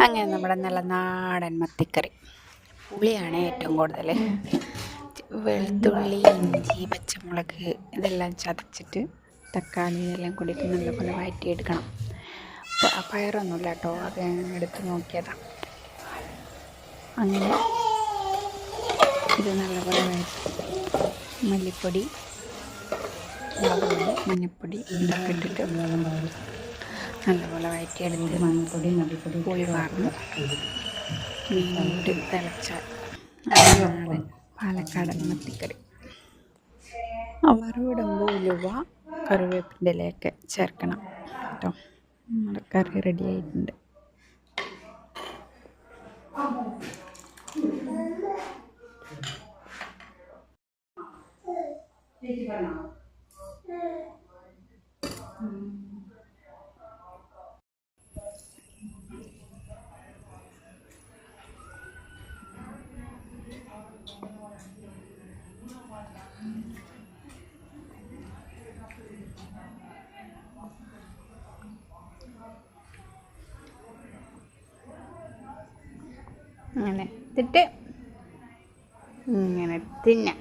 അങ്ങനെ നമ്മുടെ നല്ല നാടൻ മത്തിക്കറി. പുളിയാണ് ഏറ്റവും കൂടുതൽ. വെളുത്തുള്ളി ഇഞ്ചി പച്ചമുളക് ഇതെല്ലാം ചതച്ചിട്ട് തക്കാളി ഇതെല്ലാം കൂടിയിട്ട് നല്ലപോലെ വഴറ്റിയെടുക്കണം പയറൊന്നുമില്ല കേട്ടോ അത് എടുത്ത് നോക്കിയതാണ് അങ്ങനെ ഇത് നല്ലപോലെ മല്ലിപ്പൊടി മഞ്ഞൾപ്പൊടി ഇതൊക്കെ ഇട്ടിട്ട് നല്ലപോലെ വഴറ്റിയെടുത്ത് മഞ്ഞൾപ്പൊടി മല്ലിപ്പൊടി പുളി വാർന്ന് മീനിട്ട് തിളച്ച പാലക്കാടൻ മത്തിക്കറി. വറവിടുമ്പോൾ ഉലുവ കറിവേപ്പിന്റെ ഇലയൊക്കെ ചേർക്കണം കേട്ടോ. നമ്മുടെ കറി റെഡി ആയിട്ടുണ്ട്. അങ്ങനെ എന്നിട്ട് ഇങ്ങനെ തിന്നാം.